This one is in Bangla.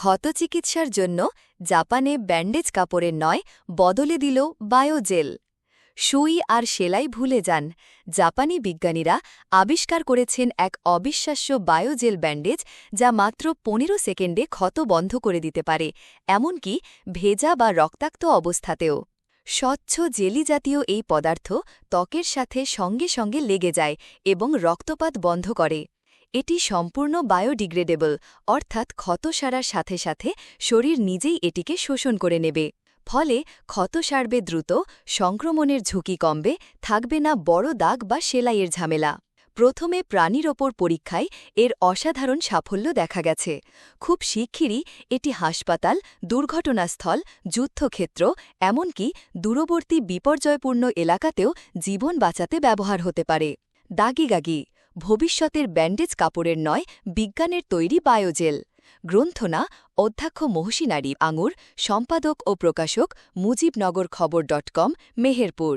ক্ষত চিকিৎসার জন্য জাপানে ব্যান্ডেজ কাপড়ের নয়, বদলে দিল বায়োজেল। সুই আর সেলাই ভুলে যান। জাপানি বিজ্ঞানীরা আবিষ্কার করেছেন এক অবিশ্বাস্য বায়োজেল ব্যান্ডেজ যা মাত্র পনেরো সেকেন্ডে ক্ষত বন্ধ করে দিতে পারে, এমনকি ভেজা বা রক্তাক্ত অবস্থাতেও। স্বচ্ছ জেলি জাতীয় এই পদার্থ ত্বকের সাথে সঙ্গে সঙ্গে লেগে যায় এবং রক্তপাত বন্ধ করে। এটি সম্পূর্ণ বায়োডিগ্রেডেবল, অর্থাৎ ক্ষত সারার সাথে সাথে শরীর নিজেই এটিকে শোষণ করে নেবে। ফলে ক্ষত সারবে দ্রুত, সংক্রমণের ঝুঁকি কমবে, থাকবে না বড় দাগ বা সেলাইয়ের ঝামেলা। প্রথমে প্রাণীর ওপর পরীক্ষায় এর অসাধারণ সাফল্য দেখা গেছে। খুব শিগগিরই এটি হাসপাতাল, দুর্ঘটনাস্থল, যুদ্ধক্ষেত্র, এমনকি দূরবর্তী বিপর্যয়পূর্ণ এলাকাতেও জীবন বাঁচাতে ব্যবহার হতে পারে। দাগিগাগি ভবিষ্যতের ব্যান্ডেজ কাপড়ের নয়, বিজ্ঞানের তৈরি বায়োজেল। গ্রন্থনা, অধ্যক্ষ মহসিনারী আঙুর, সম্পাদক ও প্রকাশক মুজিবনগর খবর ডট কম, মেহেরপুর।